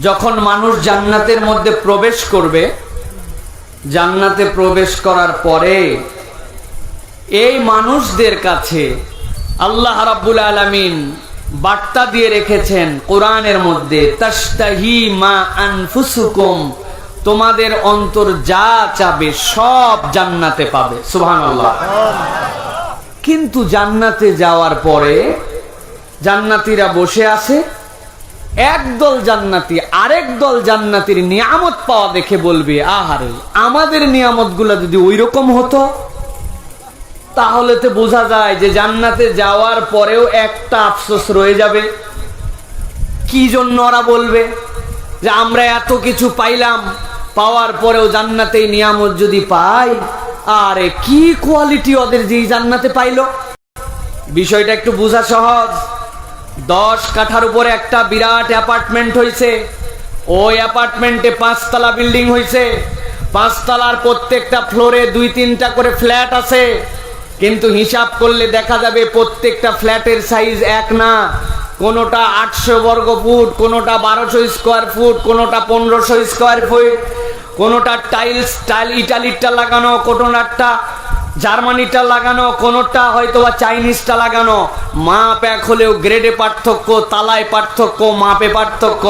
যখন মানুষ জান্নাতের মধ্যে প্রবেশ করবে, জান্নাতে প্রবেশ করার পরে এই মানুষদের কাছে আল্লাহ রাব্বুল আলামিন বার্তা দিয়ে রেখেছেন কোরআনের মধ্যে তাস্তাহি মা আনফুসুকুম তোমাদের অন্তর যা চাবে সব জান্নাতে পাবে। সুবহানাল্লাহ। কিন্তু জান্নাতে যাওয়ার পরে জান্নাতীরা বসে আছে একদল জান্নাতি, আরেক দল জান্নাতির নিয়ামত পাওয়া দেখে বলবে, আহারে, আমাদের নিয়ামত যদি ওই রকম হতো, তাহলে তো বোঝা যায় যে জান্নাতে যাওয়ার পরেও একটা আফসোস রয়ে যাবে। কি জন্য ওরা বলবে যে আমরা এত কিছু পাইলাম, পাওয়ার পরেও জান্নাতে নিয়ামত যদি পাই? আরে, কি কোয়ালিটি ওদের যে জান্নাতে পাইলো? বিষয়টা একটু বোঝা সহজ। দশ কাঠার উপরে একটা বিরাট অ্যাপার্টমেন্ট হয়েছে ওই অ্যাপার্টমেন্টে পাঁচতলা বিল্ডিং হয়েছে পাঁচতলার প্রত্যেকটা ফ্লোরে দুই তিনটা করে ফ্ল্যাট আছে। কিন্তু হিসাব করলে দেখা যাবে প্রত্যেকটা ফ্ল্যাটের সাইজ এক না। কোনোটা আটশো বর্গ ফুট, কোনোটা বারোশো স্কোয়ার ফুট, কোনোটা পনেরোশো স্কোয়ার ফুট, কোনোটা টাইলস, টাইল, ইটালিরটা লাগানো কোনোটা জার্মানিটা লাগানো, কোনোটা হয়তো বা চাইনিজটা লাগানো। মাপ এক হলেও গ্রেডে পার্থক্য, তালায় পার্থক্য, মাপে পার্থক্য।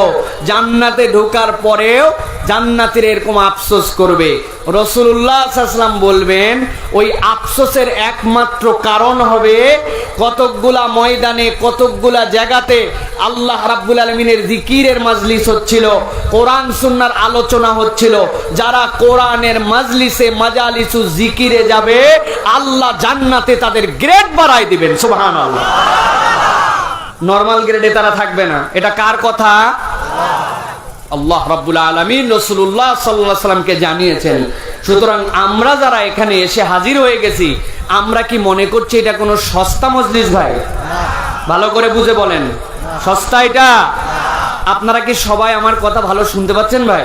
জান্নাতে ঢোকার পরেও জান্নাতের এরকম আফসোস করবে। রসুল্লাহাম বলবেন, ওই আফসোসের একমাত্র কারণ হবে কতকগুলা ময়দানে, কতকগুলা জায়গাতে আল্লাহ রাব্বুল আলমিনের জিকিরের মাজলিস হচ্ছিল, কোরআন সুন্নার আলোচনা হচ্ছিল। যারা কোরআনের মাজলিসে মাজালিসু জিকিরে যাবে আল্লাহ জান্নাতে তাদের গ্রেড বাড়াই দিবেন সুবহান নর্মাল গ্রেডে তারা থাকবে না। এটা কার কথা? আল্লাহ রাব্বুল আলমিন রসুল্লাহ সাল্লাহ সাল্লামকে জানিয়েছেন, সুতরাং আমরা যারা এখানে এসে হাজির হয়ে গেছি, আমরা কি মনে করছি এটা কোনো সস্তা মজলিস ভাই? ভালো করে বুঝে বলেন। সস্তা এটা? আপনারা কি সবাই আমার কথা ভালো শুনতে পাচ্ছেন ভাই?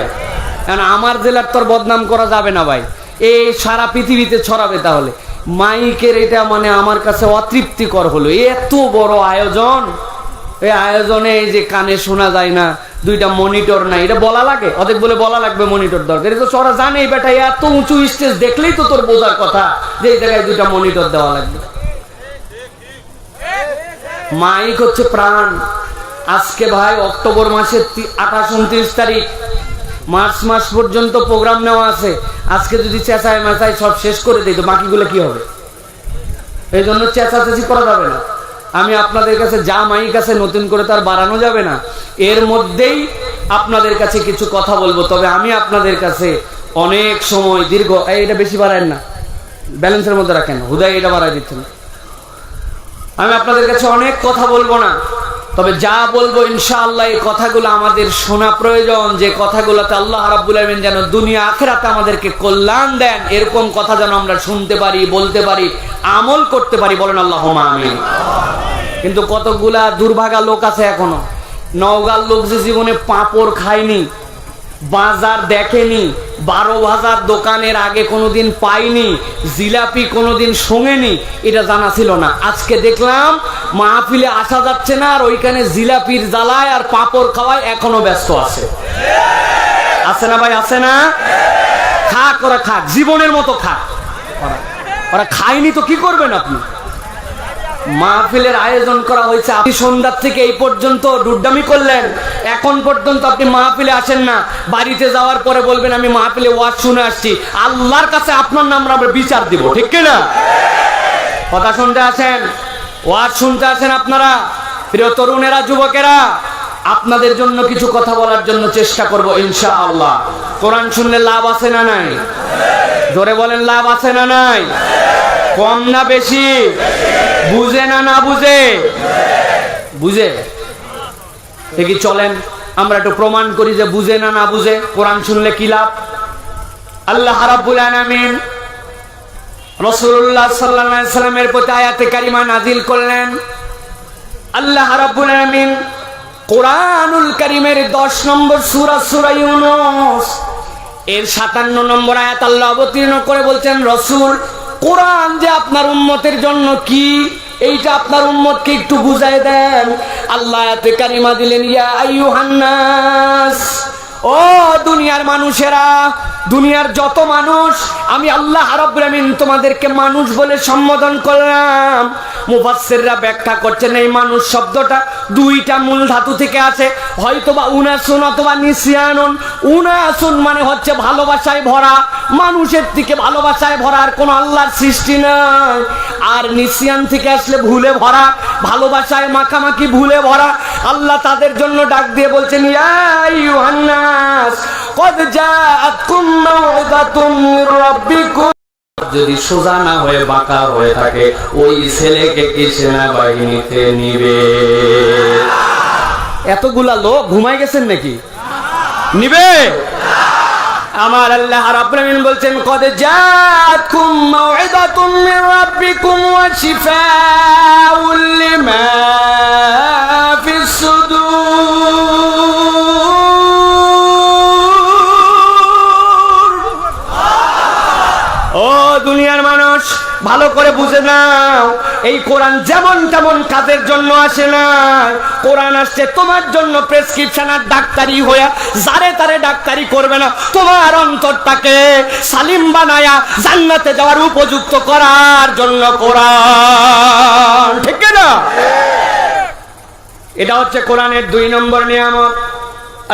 কারণ আমার জেলার তোর বদনাম করা যাবে না ভাই। এই সারা পৃথিবীতে ছড়াবে তাহলে। মাইকের এটা মানে আমার কাছে অতৃপ্তিকর হলো। এত বড় আয়োজন। এই আয়োজনে এই যে কানে শোনা যায় না, দুইটা মনিটর নাই। এটা বলা লাগে? অনেক বলে বলা লাগবে মনিটর দরকার। এটা তো ওরা জানে বেটা এত উঁচু স্টেজ দেখলেই তো তোর বোঝার কথা যে এই জায়গায় দুইটা মনিটর দেওয়া লাগবে। মাইক হচ্ছে প্রাণ। আজকে ভাই অক্টোবর মাসের আঠাশ, উনত্রিশ তারিখ। মার্চ মাস পর্যন্ত প্রোগ্রাম নেওয়া আছে। আজকে যদি চেঁচায় মেচায় সব শেষ করে দিই, তো বাকিগুলো কি হবে? এই জন্য চেঁচাচেঁচি করা যাবে না। আমি আপনাদের কাছে যা মাইক আছে নতুন করে তার বাড়ানো যাবে না। এর মধ্যেই আপনাদের কাছে কিছু কথা বলব। তবে আমি আপনাদের কাছে অনেক সময়, দীর্ঘ এটা বেশি বাড়ায় না। ব্যালেন্সের মধ্যে রাখেন। হুদাই এটা বাড়াই দিচ্ছেন। আমি আপনাদের কাছে অনেক কথা বলব না। তবে যা বলব ইনশাআল্লাহ, এই কথাগুলো আমাদের শোনা প্রয়োজন। যে কথাগুলোতে আল্লাহ রাব্বুল আলামিন যেন দুনিয়া আখেরাতে আমাদেরকে কল্যাণ দেন, এরকম কথা যেন আমরা শুনতে পারি, বলতে পারি, আমল করতে পারি, বলেন আল্লাহ আমিন। কিন্তু কতগুলা দুর্ভাগা লোক আছে এখনও। নওগার লোক যে জীবনে পাঁপড় খায়নি, বাজার দেখেনি, বারো হাজার দোকানের আগে কোনোদিন পাইনি জিলাপি কোনোদিন শোঙেনি, এটা জানা ছিল না। আজকে দেখলাম মাহফিলে আসা যাচ্ছে না, আর ওইখানে জিলাপির জ্বালায় আর পাঁপড় খাওয়ায় এখনও ব্যস্ত আছে। আছে না ভাই, আছে না? খাক, ওরা খাক, জীবনের মতো খাক। ওরা ওরা খায়নি তো কি করবেন আপনি? মাহফিলের আয়োজন করা হয়েছে, আপনি সন্ধ্যার থেকে এই পর্যন্ত ডুড্ডামি করলেন। এখন পর্যন্ত আপনি মাহফিলে আসেন না। বাড়িতে যাওয়ার পরে বলবেন, আমি মাহফিলে ওয়াজ শুনে আসছি। আল্লাহর কাছে আপনার নাম আমরা বিচার দিব। ঠিক কিনা? কথা শুনতে আসেন? ওয়াজ শুনতে আছেন আপনারা? প্রিয় তরুণেরা, যুবকেরা, আপনাদের জন্য কিছু কথা বলার জন্য চেষ্টা করব ইনশা আল্লাহ কোরআন শুনলে লাভ আছে না নাই? জোরে বলেন, লাভ আছে না নাই? কম না বেশি? বুঝে না না বুঝে? বুঝে? দেখি চলেন, আমরা একটু প্রমাণ করি যে বুঝে না না বুঝে। কোরআন শুনলে কি লাভ? আল্লাহ রাব্বুল আলামিন রাসূলুল্লাহ সাল্লাল্লাহু আলাইহি সাল্লামের প্রতি আয়াতে কারিমা নাজিল করলেন। আল্লাহ রাব্বুল আলামিন কোরআনুল কারীমের 10 নম্বর সূরা সূরা ইউনূস, এর 57 নম্বর আয়াত আল্লাহ অবতীর্ণ করে বলছেন, রসুল, কোরআন যে আপনার উন্মতের জন্য কি, এইটা আপনার উম্মতকে একটু বুঝাই দেন। আল্লাহ এতে কারিমা দিলেন, ইয়া আইয়ুহান্নাস ও দুনিয়ার মানুষেরা দুনিয়ার যত মানুষ, আমি আল্লাহ রাব্বুল তোমাদেরকে মানুষ বলে সম্বোধন করলাম। মুফাসসিররা ব্যাখ্যা করছেন, এই মানুষ শব্দটা দুইটা মূল ধাতু থেকে আছে হয়তোবা উনাসুন অথবা নিসিয়ানুন। উনাসুন মানে হচ্ছে ভালোবাসায় ভরা। মানুষের থেকে ভালোবাসায় ভরা আর কোনো আল্লাহর সৃষ্টি নাই। আর নিসিয়ান থেকে আসলে ভুলে ভরা, ভালোবাসায় মাখামাখি ভুলে ভরা, আল্লাহ তাদের জন্য ডাক দিয়ে বলছেন, ইয়া যদি সোজা না হয়ে বাঁকা হয়ে থাকে, ওই ছেলেকে কি সেনাবাহিনীতে নিবে? এতগুলা লোক ঘুমাই গেছেন নাকি? নিবে? আমার আল্লাহ রাব্বুল বলছেন, কদ জাআতকুম মাউইযাতুম মির রাব্বিকুম ওয়া শিফাউল লিমা করে বুঝে নাও, এই কোরআন যেমন তেমন কাজের জন্য আসে না। কোরআন আসছে তোমার জন্য প্রেসক্রিপশন আর ডাক্তারি হয়ে যারে তারে ডাক্তারি করবে না, তোমার অন্তরটাকে সালিম বানায়া জান্নাতে যাওয়ার উপযুক্ত করার জন্য কোরআন। ঠিক না? এটা হচ্ছে কোরআনের দুই নম্বর নিয়ামত।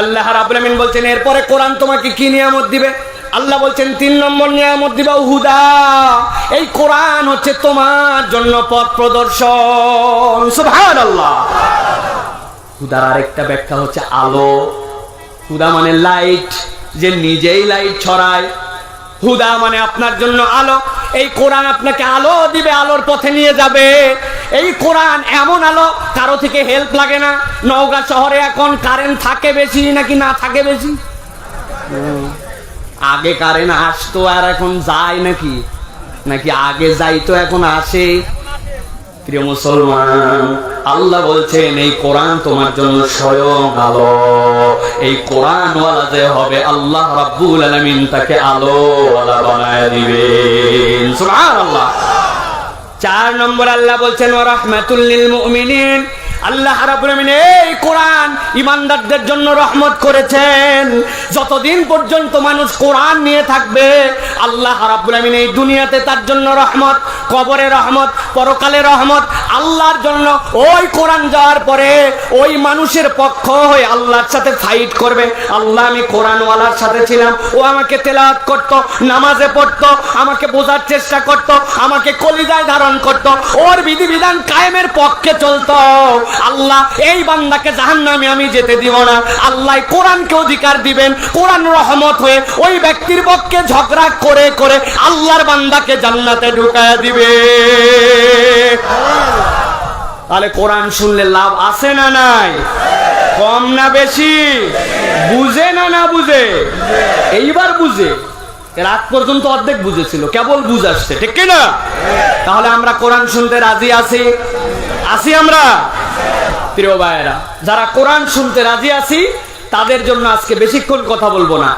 আল্লাহ রাব্বুল আমিন বলছেন, এরপরে কোরআন তোমাকে কি নিয়ামত দিবে? আল্লাহ বলছেন, তিন নম্বর নিয়ামত দিবা হুদা এই কোরআন হচ্ছে তোমার জন্য পথ প্রদর্শন। সুবহানাল্লাহ। হুদার আরেকটা ব্যাখ্যা হচ্ছে আলো। হুদা মানে লাইট, যে নিজেই লাইট ছড়ায়। হুদা মানে আপনার জন্য আলো। এই কোরআন আপনাকে আলো দিবে, আলোর পথে নিয়ে যাবে। এই কোরআন এমন আলো, কারও থেকে হেল্প লাগে না। নওগাঁ শহরে এখন কারেন্ট থাকে বেশি নাকি না থাকে বেশি। আগে কারেন্ট আসতো আর এখন যায় নাকি? নাকি আগে যাইতো এখন আসে? প্রিয় মুসলমান, আল্লাহ বলছেন, এই কোরআন তোমার জন্য স্বয়ং আলো। এই কোরআন ওয়ালা যে হবে, আল্লাহ রাব্বুল আলামিন তাকে আলো ওয়ালা বানায় দিবেন। সুবহানাল্লাহ। চার নম্বর আল্লাহ বলছেন, ওয়া রাহমাতুল লিল মুমিনিন। আল্লাহ রাব্বুল আমিন এই কোরআন ইমানদারদের জন্য রহমত করেছেন। যতদিন পর্যন্ত মানুষ কোরআন নিয়ে থাকবে, আল্লাহ রাব্বুল এই দুনিয়াতে তার জন্য রহমত, কবরে রহমত, পরকালে রহমত আল্লাহর জন্য ওই কোরআন যাওয়ার পরে ওই মানুষের পক্ষ হয়ে আল্লাহর সাথে ফাইট করবে। আল্লাহ, আমি কোরআনওয়ালার সাথে ছিলাম। ও আমাকে তেলাওয়াত করত, নামাজে পড়তো, আমাকে বোঝার চেষ্টা করত, আমাকে কলিজায় ধারণ করত। ওর বিধিবিধান কায়েমের পক্ষে চলতো। আল্লাহ, এই বান্দাকে জাহান্নামে আমি যেতে দিব না। আল্লাহ কোরআনকে অধিকার দিবেন, কোরআন রহমত হয়ে ওই ব্যক্তির পক্ষে ঝগড়া করে করে আল্লাহর বান্দাকে জান্নাতে ঢুকায় দিবে। তাহলে কোরআন শুনলে লাভ আছে না নাই? কম না বেশি? বুঝে না না বুঝে? এইবার বুঝে। আগ পর্যন্ত অর্ধেক বুঝেছিল, কেবল বুঝ আসছে, ঠিক কি না তাহলে আমরা কোরআন শুনতে রাজি আছি? আছি আমরা? প্রিয় ভাইয়েরা, যারা কোরআন শুনতে রাজি আছি, তাদের জন্য আজকে বেশিক্ষণ কথা বলব না।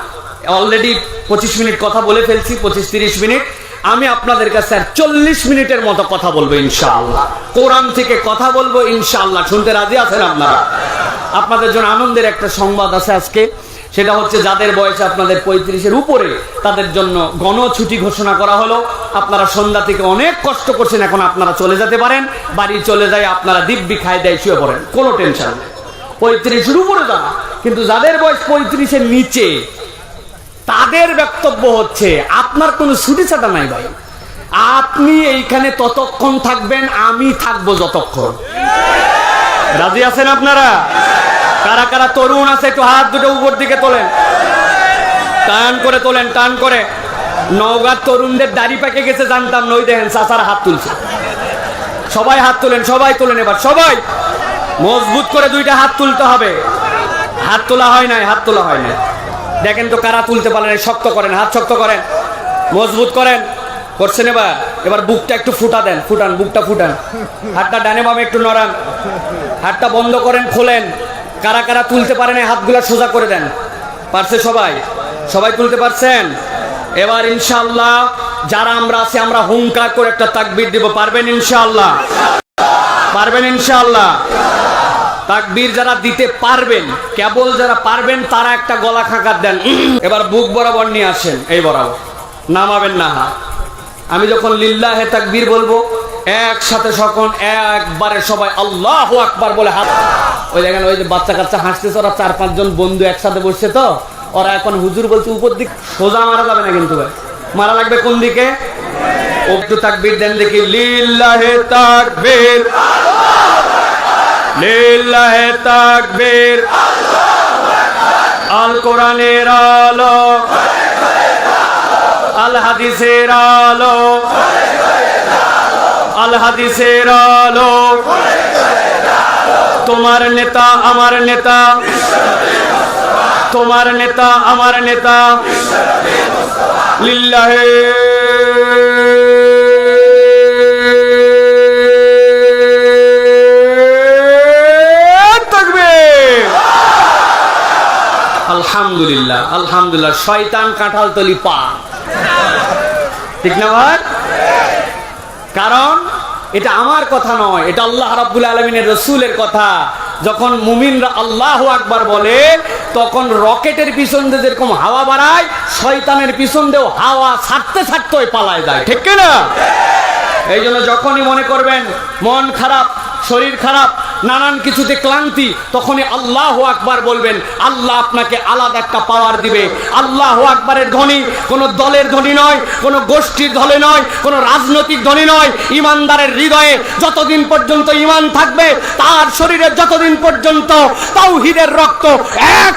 অলরেডি পঁচিশ মিনিট কথা বলে ফেলছি, পঁচিশ তিরিশ মিনিট। আমি আপনাদের কাছে আর চল্লিশ মিনিটের মতো কথা বলব ইনশাআল্লাহ। কোরআন থেকে কথা বলব ইনশাআল্লাহ। শুনতে রাজি আছেন আপনারা? আপনাদের জন্য আনন্দের একটা সংবাদ আছে আজকে। সেটা হচ্ছে যাদের বয়স আপনাদের পঁয়ত্রিশের উপরে, তাদের জন্য গণছুটি ঘোষণা করা হলো। আপনারা সন্ধ্যা থেকে অনেক কষ্ট করছেন, এখন আপনারা চলে যেতে পারেন। বাড়ি চলে যায়, আপনারা দিব্যি খায় দেয়, শুয়ে পড়েন। কোনো টেনশন পঁয়ত্রিশের উপরে যারা কিন্তু যাদের বয়স পঁয়ত্রিশের নিচে তাদের বক্তব্য হচ্ছে, আপনার কোনো ছুটি ছাটা নাই ভাই। আপনি এইখানে ততক্ষণ থাকবেন, আমি থাকব যতক্ষণ। রাজি আছেন আপনারা? কারা কারা তরুণ আছে, একটু হাত দুটো উপর দিকে তোলেন। টান করে তোলেন, টান করে। নওগাঁর তরুণদের দাড়ি পেকে গেছে, জানতাম নই দেখেন, চাচারা হাত তুলছে। সবাই হাত তোলেন, সবাই তোলেন এবার, সবাই। মজবুত করে দুইটা হাত তুলতে হবে। হাত তোলা হয় নাই, হাত তোলা হয় নাই। দেখেন তো কারা তুলতে পারেন শক্ত করেন, হাত শক্ত করেন, মজবুত করেন। করছেন এবার? এবার বুকটা একটু ফুটা দেন, ফুটান, বুকটা ফুটান। হাতটা ডানে বামে একটু নড়ান। হাতটা বন্ধ করেন, খোলেন। কারা কারা তুলতে পারেন হাতগুলা সোজা করে দেন। পারছে সবাই? সবাই তুলতে পারছেন? এবার ইনশাল্লাহ যারা আমরা আছি, আমরা হুঙ্কার করে একটা তাকবির দিব। পারবেন ইনশাআল্লাহ? পারবেন ইনশাআল্লাহ? তাকবীর যারা দিতে পারবেন, কেবল যারা পারবেন তারা একটা গলা খাকার দেন। এবার বুক বরাবর নিয়ে আসেন, এই বরাবর। নামাবেন না আমি যখন লিল্লাহে তাকবীর বলব, একসাথে সকল একবারে সবাই আল্লাহ আকবার বলে হাত। ওই দেখেন, ওই যে বাচ্চা কাচ্চা হাসতেছে, ওরা চার পাঁচজন বন্ধু একসাথে বসছে তো, ওরা এখন হুজুর বলছে, উপর দিক সোজা মারা যাবে না কিন্তু ভাই। মারা লাগবে কোন দিকে? ও একটু তাকবীর দেন দেখি, লিল্লাহে তাকবীর। লিল্লাহে তাকবীর। আল কোরআনের আলো। আল হাদিসের আলো। আল হাদিসের আলো। তোমার নেতা আমার নেতা। তোমার নেতা আমার নেতা। লিল্লাহে তাকবীর আলহামদুলিল্লাহ আলহামদুলিল্লাহ, শয়তান কাঁঠাল তলি পা। ঠিক না ভাই? কারণ এটা আমার কথা নয়, এটা আল্লাহ রাব্বুল আলমিনের রসুলের কথা। যখন মুমিনরা আল্লাহ আকবার বলে, তখন রকেটের পিছন দিয়ে যেরকম হাওয়া বাড়ায়, শয়তানের পিছন দিয়েও হাওয়া ছাড়তে ছাড়তে ওই পালায় যায়, ঠিক না এই জন্য যখনই মনে করবেন, মন খারাপ, শরীর খারাপ নানান কিছুতে ক্লান্তি, তখনই আল্লাহ আকবার বলবেন, আল্লাহ আপনাকে আলাদা একটা পাওয়ার দিবে। আল্লাহ আকবারের ধ্বনি কোনো দলের ধ্বনি নয়, কোনো গোষ্ঠীর ধ্বনি নয়, কোনো রাজনৈতিক ধ্বনি নয়। ইমানদারের হৃদয়ে যতদিন পর্যন্ত ইমান থাকবে, তার শরীরে যতদিন পর্যন্ত তাওহিদের রক্ত এক